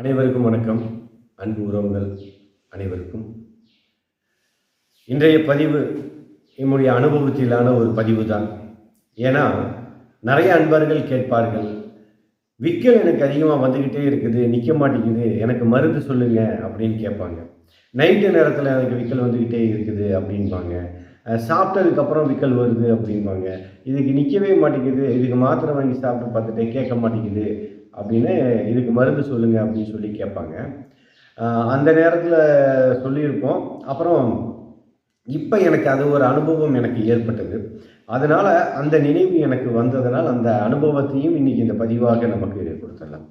அனைவருக்கும் வணக்கம். அன்பு உறவுகள் அனைவருக்கும். இன்றைய பதிவு என்னுடைய அனுபவத்திலான ஒரு பதிவு தான் ஏன்னா நிறைய அன்பர்கள் கேட்பார்கள் விக்கல் எனக்கு அதிகமாக வந்துக்கிட்டே இருக்குது நிற்க மாட்டேங்குது எனக்கு மருந்து சொல்லுங்க அப்படின்னு கேட்பாங்க. நைட்டு நேரத்தில் எனக்கு விக்கல் வந்துக்கிட்டே இருக்குது அப்படின்பாங்க. சாப்பிட்டதுக்கப்புறம் விக்கல் வருது அப்படின்பாங்க. இதுக்கு நிற்கவே மாட்டேங்குது இதுக்கு மாத்திரை வாங்கி சாப்பிட்டு பார்த்துட்டே கேட்க மாட்டேங்குது அப்படின்னு இதுக்கு மருந்து சொல்லுங்க அப்படின்னு சொல்லி கேட்பாங்க. அந்த நேரத்தில் சொல்லியிருப்போம். அப்புறம் இப்போ எனக்கு அது ஒரு அனுபவம் எனக்கு ஏற்பட்டது. அதனால் அந்த நினைவு எனக்கு வந்ததனால் அந்த அனுபவத்தையும் இன்னைக்கு இந்த பதிவாக நமக்கு கொடுத்துடலாம்.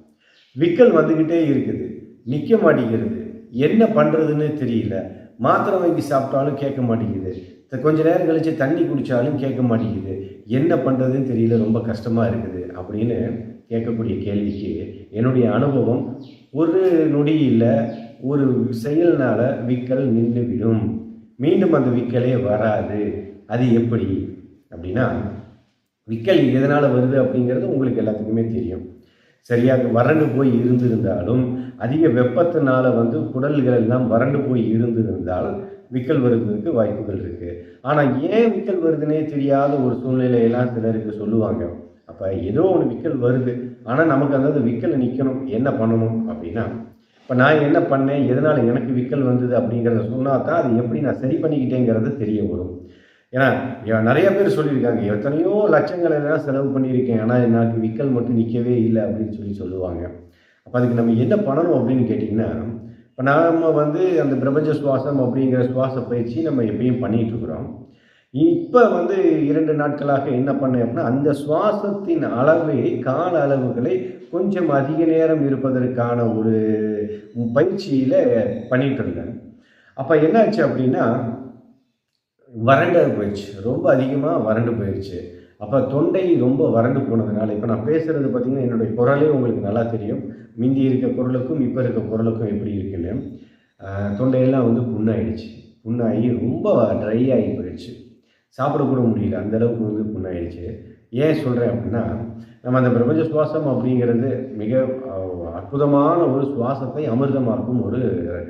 விக்கல் வந்துக்கிட்டே இருக்குது. நிற்க மாட்டேங்கிறது. என்ன பண்ணுறதுன்னு தெரியல. மாத்திரை வாங்கி சாப்பிட்டாலும் கேட்க மாட்டேங்குது. கொஞ்ச நேரம் கழித்து தண்ணி குடித்தாலும் கேட்க மாட்டேங்குது. என்ன பண்ணுறதுன்னு தெரியல. ரொம்ப கஷ்டமாக இருக்குது அப்படின்னு கேட்கக்கூடிய கேள்விக்கு என்னுடைய அனுபவம் ஒரு நொடியில் ஒரு செயல்னால விக்கல் நின்றுவிடும். மீண்டும் அந்த விக்கலே வராது. அது எப்படி? அப்படின்னா விக்கல் எதனால் வருது அப்படிங்கிறது உங்களுக்கு எல்லாத்துக்குமே தெரியும். சரியாக வறண்டு போய் இருந்திருந்தாலும் அதிக வெப்பத்தினால வந்து குடல்கள் எல்லாம் வறண்டு போய் இருந்திருந்தால் விக்கல் வருவதற்கு வாய்ப்புகள் இருக்குது ஆனால் ஏன் விக்கல் வருதுன்னே தெரியாத ஒரு சூழ்நிலையெல்லாம் சிலருக்கு சொல்லுவாங்க. அப்போ ஏதோ ஒன்று விக்கல் வருது. ஆனால் நமக்கு அந்த விக்கல் நிற்கணும் என்ன பண்ணணும் அப்படின்னா இப்போ நான் என்ன பண்ணேன்? எதனால் எனக்கு விக்கல் வந்தது அப்படிங்கிறத சொன்னால் தான் அது எப்படி நான் சரி பண்ணிக்கிட்டேங்கிறது தெரிய வரும். ஏன்னா நிறைய பேர் சொல்லியிருக்காங்க. எத்தனையோ லட்சங்கள் எல்லாம் செலவு பண்ணியிருக்கேன். ஆனால் எனக்கு விக்கல் மட்டும் நிற்கவே இல்லை அப்படின்னு சொல்லி சொல்லுவாங்க. அப்போ அதுக்கு நம்ம என்ன பண்ணணும் அப்படின்னு கேட்டிங்கன்னா இப்போ நாம் வந்து அந்த பிரபஞ்ச சுவாசம் அப்படிங்கிற சுவாச பயிற்சி நம்ம எப்பயும் பண்ணிகிட்டு இருக்கிறோம். இப்போ வந்து இரண்டு நாட்களாக என்ன பண்ணேன் அப்படின்னா அந்த சுவாசத்தின் அளவை கால அளவுகளை கொஞ்சம் அதிக நேரம் இருப்பதற்கான ஒரு பயிற்சியில் பண்ணிட்டு இருந்தேன். அப்போ என்னாச்சு அப்படின்னா வறண்டு போயிடுச்சு. ரொம்ப அதிகமாக வறண்டு போயிடுச்சு. அப்போ தொண்டை ரொம்ப வறண்டு போனதுனால இப்போ நான் பேசுகிறது பார்த்திங்கன்னா என்னுடைய குரலே உங்களுக்கு நல்லா தெரியும். மிந்தி இருக்க குரலுக்கும் இப்போ இருக்க குரலுக்கும் எப்படி இருக்குன்னு. தொண்டையெல்லாம் வந்து புண்ணாயிடுச்சு. புண்ணாகி ரொம்ப ட்ரை ஆகி போயிடுச்சு. சாப்பிடக்கூட முடியல. அந்த அளவுக்கு வந்து புண்ணாயிடுச்சு ஏன் சொல்கிறேன் அப்படின்னா நம்ம அந்த பிரபஞ்ச சுவாசம் அப்படிங்கிறது மிக அற்புதமான ஒரு சுவாசத்தை அமிர்தமாக்கும் ஒரு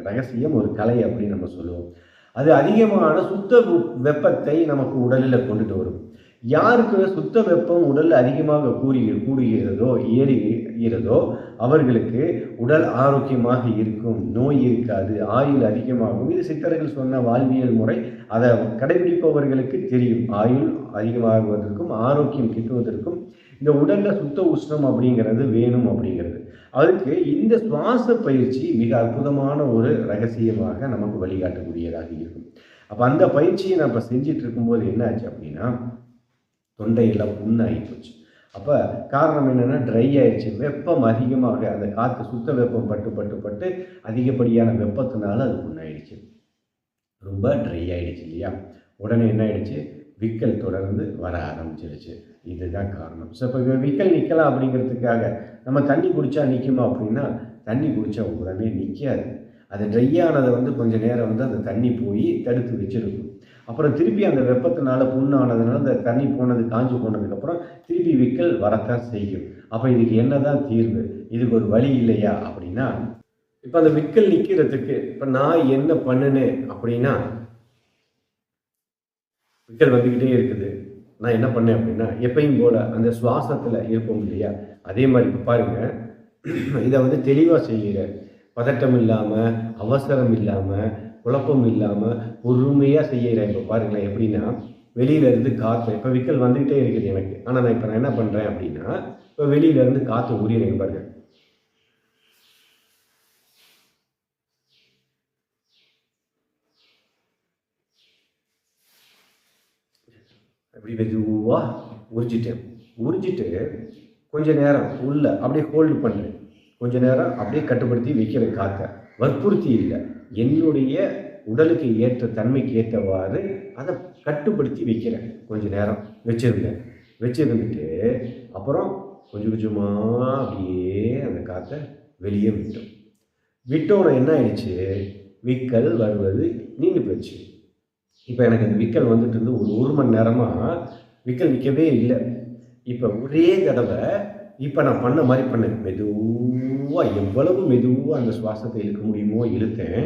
ரகசியம் ஒரு கலை அப்படின்னு நம்ம சொல்லுவோம். அது அதிகமான சுத்த வெப்பத்தை நமக்கு உடலில் கொண்டுட்டு வரும். யாருக்கு சுத்த வெப்பம் உடல் அதிகமாக கூறி கூடுகிறதோ ஏறுகிறதோ அவர்களுக்கு உடல் ஆரோக்கியமாக இருக்கும். நோய் இருக்காது ஆயுள் அதிகமாகும். இது சித்தர்கள் சொன்ன வாழ்வியல் முறை. அதை கடைபிடிப்பவர்களுக்கு தெரியும். ஆயுள் அதிகமாகுவதற்கும் ஆரோக்கியம் கிட்டுவதற்கும் இந்த உடலில் சுத்த உஷ்ணம் அப்படிங்கிறது வேணும் அப்படிங்கிறது. அதுக்கு இந்த சுவாச பயிற்சி மிக அற்புதமான ஒரு ரகசியமாக நமக்கு வழிகாட்டக்கூடியதாக இருக்கும். அப்போ அந்த பயிற்சியை நம்ம செஞ்சிட்டு இருக்கும்போது என்னாச்சு அப்படின்னா தொண்டையெல்லாம் புண்ணாகி போச்சு. அப்போ காரணம் என்னென்னா ட்ரை ஆயிடுச்சு. வெப்பம் அதிகமாக அந்த காற்று சுத்த வெப்பம் பட்டு பட்டு பட்டு அதிகப்படியான வெப்பத்தினால அது புண்ணாயிடுச்சு. ரொம்ப ட்ரை ஆயிடுச்சு இல்லையா? உடனே என்ன ஆயிடுச்சு? விக்கல் தொடர்ந்து வர ஆரம்பிச்சிருச்சு. இதுதான் காரணம். ஸோ இப்போ விக்கல் நிற்கலாம் அப்படிங்கிறதுக்காக நம்ம தண்ணி குடித்தா நிற்குமா அப்படின்னா தண்ணி குடித்தா உடனே நிற்காது அது ட்ரை ஆனதை வந்து கொஞ்சம் நேரம் வந்து அந்த தண்ணி போய் தடுத்து வச்சிருக்கும். அப்புறம் திருப்பி அந்த வெப்பத்தினால புண்ணானதுனால அந்த தண்ணி போனது காஞ்சி போனதுக்கப்புறம் திருப்பி விக்கல் வரத்தான் செய்யும். அப்போ இதுக்கு என்னதான் தீர்வு? இதுக்கு ஒரு வழி இல்லையா? அப்படின்னா இப்போ அந்த விக்கல் நிற்கிறதுக்கு இப்போ நான் என்ன பண்ணினேன் அப்படின்னா விக்கல் வந்துக்கிட்டே இருக்குது. நான் என்ன பண்ணேன் அப்படின்னா எப்பயும் போல அந்த சுவாசத்தில் இருப்போம் இல்லையா? அதே மாதிரி இப்போ பாருங்க இதை வந்து தெளிவாக செய்கிறேன் பதட்டம் இல்லாமல் அவசரம் இல்லாமல் குழப்பம் இல்லாமல் பொறுமையாக செய்கிறேன் இப்போ பாருங்களேன் எப்படின்னா வெளியில இருந்து காற்று இப்போ விக்கல் வந்துக்கிட்டே இருக்குது எனக்கு. ஆனால் நான் இப்போ நான் என்ன பண்ணுறேன் அப்படின்னா இப்போ வெளியில இருந்து காற்று உரியறேன் பாருங்க. அப்படி மெதுவாக உறிஞ்சிட்டேன். உறிஞ்சிட்டு கொஞ்ச நேரம் உள்ள அப்படியே ஹோல்டு பண்ணுறேன் கொஞ்ச நேரம் அப்படியே கட்டுப்படுத்தி வைக்கிறேன் காற்றை வற்புறுத்தி இல்லை. என்னுடைய உடலுக்கு ஏற்ற தன்மைக்கு ஏற்றவாறு அதை கட்டுப்படுத்தி வைக்கிறேன். கொஞ்ச நேரம் வச்சுருந்தேன் வச்சிருந்துட்டு அப்புறம் கொஞ்சம் கொஞ்சமாக அப்படியே அந்த காற்றை வெளியே விட்டோம். விட்டோன்னு என்ன ஆயிடுச்சு? விக்கல் வருவது நீண்டு போச்சு. இப்போ எனக்கு அந்த விக்கல் வந்துட்டு இருந்து ஒரு ஒரு மணி நேரமாக விக்கல் நிற்கவே இல்லை. இப்போ ஒரே தடவை இப்போ நான் பண்ண மாதிரி பண்ணேன் மெதுவாக எவ்வளவு மெதுவாக அந்த சுவாசத்தை இழுக்க முடியுமோ இழுத்தேன்.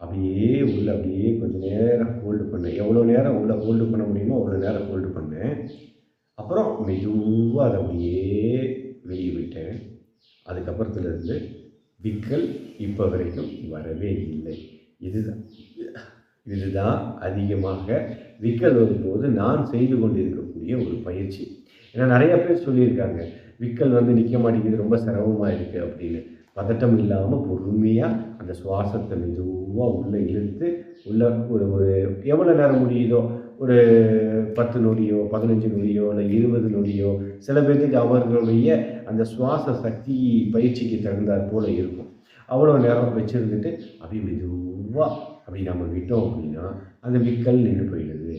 அப்படியே உள்ள அப்படியே கொஞ்சம் நேரம் ஹோல்டு பண்ணேன். எவ்வளோ நேரம் உள்ளே ஹோல்டு பண்ண முடியுமோ அவ்வளோ நேரம் ஹோல்டு பண்ணேன். அப்புறம் மெதுவாக அதை அப்படியே வெளியே விட்டேன். அதுக்கப்புறத்துலேருந்து விக்கல் இப்போ வரைக்கும் வரவே இல்லை. இதுதான். இதுதான் அதிகமாக விக்கல் வரும்போது நான் செய்து கொண்டிருக்கக்கூடிய ஒரு பயிற்சி. ஏன்னா நிறைய பேர் சொல்லியிருக்காங்க விக்கல் வந்து நிற்க மாட்டேங்குது ரொம்ப சிரமமாக இருக்குது அப்படின்னு. பதட்டம் இல்லாமல் பொறுமையாக அந்த சுவாசத்தை மெதுவாக உள்ளே இழுத்து உள்ள ஒரு ஒரு எவ்வளோ நேரம் முடியுதோ ஒரு பத்து நொடியோ பதினஞ்சு நொடியோ இல்லை இருபது நொடியோ சில பேர்த்துக்கு அவர்களுடைய அந்த சுவாச சக்தி பயிற்சிக்கு தகுந்தாற் போல் இருக்கும். அவ்வளோ நேரம் வச்சுருந்துட்டு அப்படி மெதுவாக அப்படி நம்ம விட்டோம் அப்படின்னா அந்த விக்கல் நின்று போயிடுது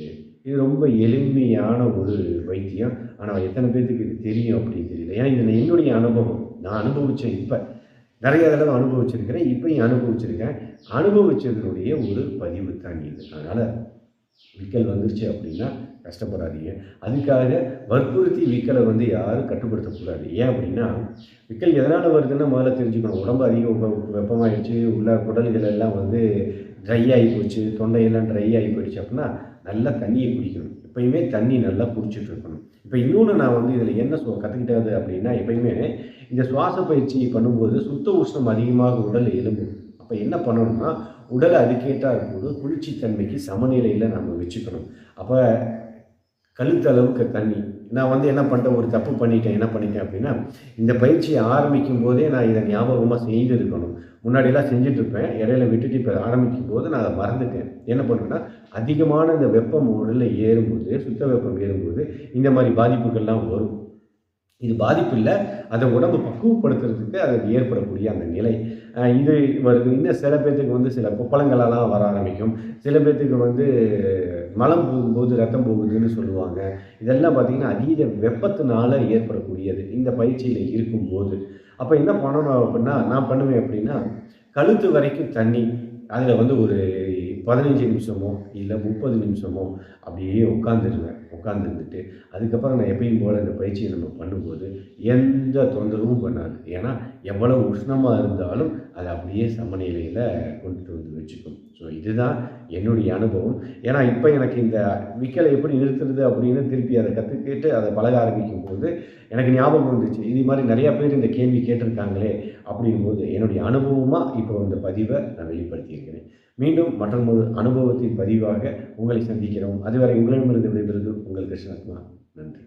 இது ரொம்ப எளிமையான ஒரு வைத்தியம். ஆனால் எத்தனை பேர்த்துக்கு இது தெரியும் அப்படின்னு தெரியல. ஏன்னா இது என்னுடைய அனுபவம். நான் அனுபவித்தேன் இப்போ. நிறைய தடவை அனுபவிச்சிருக்கிறேன் இப்பயும் அனுபவிச்சிருக்கேன். அனுபவிச்சதனுடைய ஒரு பதிவு தான் இது. அதனால் விக்கல் வந்துருச்சு அப்படின்னா கஷ்டப்படாதீங்க. அதுக்காக வற்புறுத்தி விக்கலை வந்து யாரும் கட்டுப்படுத்தக்கூடாது. ஏன் அப்படின்னா விக்கல் எதனால் வருதுன்னா முதல்ல தெரிஞ்சுக்கணும். உடம்பு அதிக வெப்பமாகிடுச்சு உள்ள குடல்கள் எல்லாம் வந்து ட்ரை ஆகி போச்சு. தொண்டையெல்லாம் ட்ரை ஆகி போயிடுச்சு அப்படின்னா நல்லா தண்ணியை குடிக்கணும். எப்பயுமே தண்ணி நல்லா குடிச்சிட்டு இருக்கணும். இப்போ இன்னொன்று நான் வந்து இதில் என்ன சொ கற்றுக்கிட்டது அப்படின்னா எப்பயுமே இந்த சுவாச பயிற்சி பண்ணும்போது சுத்த உஷ்ணம் அதிகமாக உடல் எழும்பும். அப்போ என்ன பண்ணணும்னா உடலை அதுக்கேற்றார் போது குளிர்ச்சித்தன்மைக்கு சமநிலையில் நம்ம வச்சுக்கணும். அப்போ கழுத்தளவுக்கு தண்ணி. நான் வந்து என்ன பண்ணிட்டேன் ஒரு தப்பு பண்ணிட்டேன் என்ன பண்ணிட்டேன் அப்படின்னா இந்த பயிற்சியை ஆரம்பிக்கும் போதே நான் இதை ஞாபகமாக செய்திருக்கணும். முன்னாடியெல்லாம் செஞ்சுட்டு இருப்பேன். இடையில விட்டுட்டு இப்போ ஆரம்பிக்கும் போது நான் அதை மறந்துட்டேன். என்ன பண்ணுறேன்னா அதிகமான இந்த வெப்பம் உடலில் ஏறும்போது சுத்த வெப்பம் ஏறும்போது இந்த மாதிரி பாதிப்புகள்லாம் வரும். இது பாதிப்பு இல்லை அதை உடம்பு பக்குவப்படுத்துறதுக்கு அது ஏற்படக்கூடிய அந்த நிலை. இது வருது. இன்னும் சில பேர்த்துக்கு வந்து சில கொப்பளங்களெல்லாம் வர ஆரம்பிக்கும். சில பேர்த்துக்கு வந்து மலம் போகும்போது ரத்தம் போகுதுன்னு சொல்லுவாங்க. இதெல்லாம் பார்த்திங்கன்னா அதீத வெப்பத்தினால ஏற்படக்கூடியது. இந்த பயிற்சியில் இருக்கும்போது. அப்போ என்ன பண்ணணும் அப்படின்னா நான் பண்ணுவேன் அப்படின்னா கழுத்து வரைக்கும் தண்ணி அதில் வந்து ஒரு பதினஞ்சு நிமிஷமோ இல்லை முப்பது நிமிஷமோ அப்படியே உட்காந்துருவேன் உட்காந்துருந்துட்டு அதுக்கப்புறம் நான் எப்பயும் போல் இந்த பயிற்சியை நம்ம பண்ணும்போது எந்த தொந்தரவும் பண்ணாது. ஏன்னா எவ்வளவு உஷ்ணமாக இருந்தாலும் அதை அப்படியே சமநிலையில் கொண்டுட்டு வந்து வச்சுக்கும். ஸோ இதுதான் என்னுடைய அனுபவம். ஏன்னா இப்போ எனக்கு இந்த விக்கலை எப்படி நிறுத்துறது அப்படின்னு திருப்பி அதை கற்றுக்கிட்டு அதை பழக ஆரம்பிக்கும் போது எனக்கு ஞாபகம் வந்துச்சு. இது மாதிரி நிறையா பேர் இந்த கேள்வி கேட்டிருக்காங்களே அப்படிங்கும்போது என்னுடைய அனுபவமாக இப்போ இந்த பதிவை நான் வெளிப்படுத்தியிருக்கிறேன். மீண்டும் மற்றொரு அனுபவத்தின் பதிவாக உங்களை சந்திக்கிறோம். அதுவரை உங்களிடமிருந்து விடைபெறுவது உங்கள் கிருஷ்ணாத்மா நன்றி.